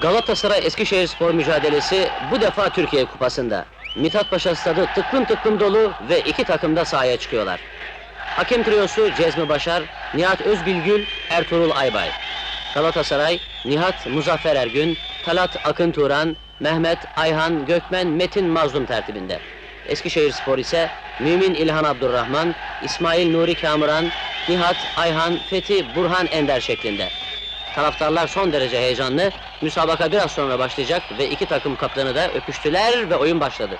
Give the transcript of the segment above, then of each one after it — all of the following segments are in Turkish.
Galatasaray Eskişehir Spor mücadelesi bu defa Türkiye Kupası'nda. Mithat Paşa stadı tıklım tıklım dolu ve iki takım da sahaya çıkıyorlar. Hakem triyosu Cezmi Başar, Nihat Özbilgül, Ertuğrul Aybay. Galatasaray, Nihat Muzaffer Ergün, Talat Akın Turan, Mehmet Ayhan Gökmen Metin Mazlum tertibinde. Eskişehir Spor ise Mümin İlhan Abdurrahman, İsmail Nuri Kamuran, Nihat Ayhan Fethi Burhan Ender şeklinde. Taraftarlar son derece heyecanlı. Müsabaka biraz sonra başlayacak ve iki takım kaptanı da öpüştüler ve oyun başladı.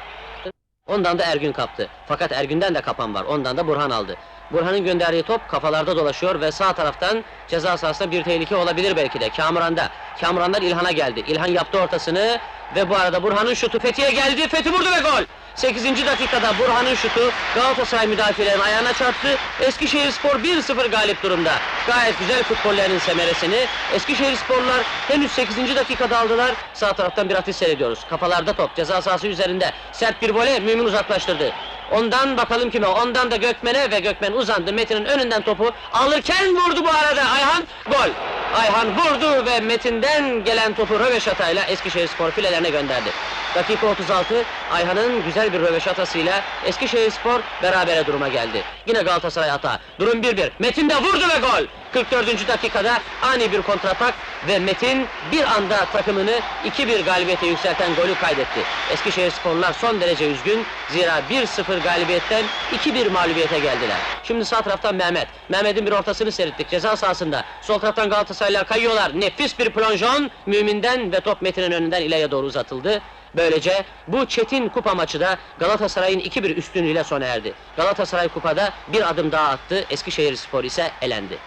Ondan da Ergün kaptı. Fakat Ergün'den de kapan var. Ondan da Burhan aldı. Burhan'ın gönderdiği top kafalarda dolaşıyor ve sağ taraftan ceza sahasında bir tehlike olabilir belki de. Kamuran'da. Kamuran'dan İlhan'a geldi. İlhan yaptı ortasını ve bu arada Burhan'ın şutu Fethi'ye geldi. Fethi vurdu ve gol. 8. dakikada Burhan'ın şutu Galatasaray müdafilerin ayağına çarptı. Eskişehir Spor 1-0 galip durumda. Gayet güzel futbollarının semeresini Eskişehir Sporlar henüz 8. dakikada aldılar. Sağ taraftan bir atış seyrediyoruz. Kafalarda top ceza sahası üzerinde. Sert bir vole Mümin uzaklaştırdı. Ondan bakalım kime? Ondan da Gökmen'e ve Gökmen uzandı. Metin'in önünden topu alırken vurdu bu arada. Ayhan gol. Ayhan vurdu ve Metin'den gelen topu röveşatayla Eskişehir Spor filelerine gönderdi. Dakika 36 Ayhan'ın güzel bir röveşatasıyla Eskişehir Spor berabere duruma geldi. Yine Galatasaray hata. Durum 1-1. Metin de vurdu ve gol. 44. dakikada ani bir kontratak ve Metin bir anda takımını 2-1 galibiyete yükselten golü kaydetti. Eskişehir Sporlular son derece üzgün. Zira 1-0 galibiyetten 2-1 mağlubiyete geldiler. Şimdi sağ taraftan Mehmet. Mehmet'in bir ortasını seyrettik ceza sahasında. Sol taraftan Galatasaraylılar kayıyorlar. Nefis bir plonjon Mümin'den ve top Metin'in önünden ileriye doğru uzatıldı. Böylece bu çetin kupa maçı da Galatasaray'ın 2-1 üstünlüğüyle sona erdi. Galatasaray kupada bir adım daha attı, Eskişehir Spor ise elendi.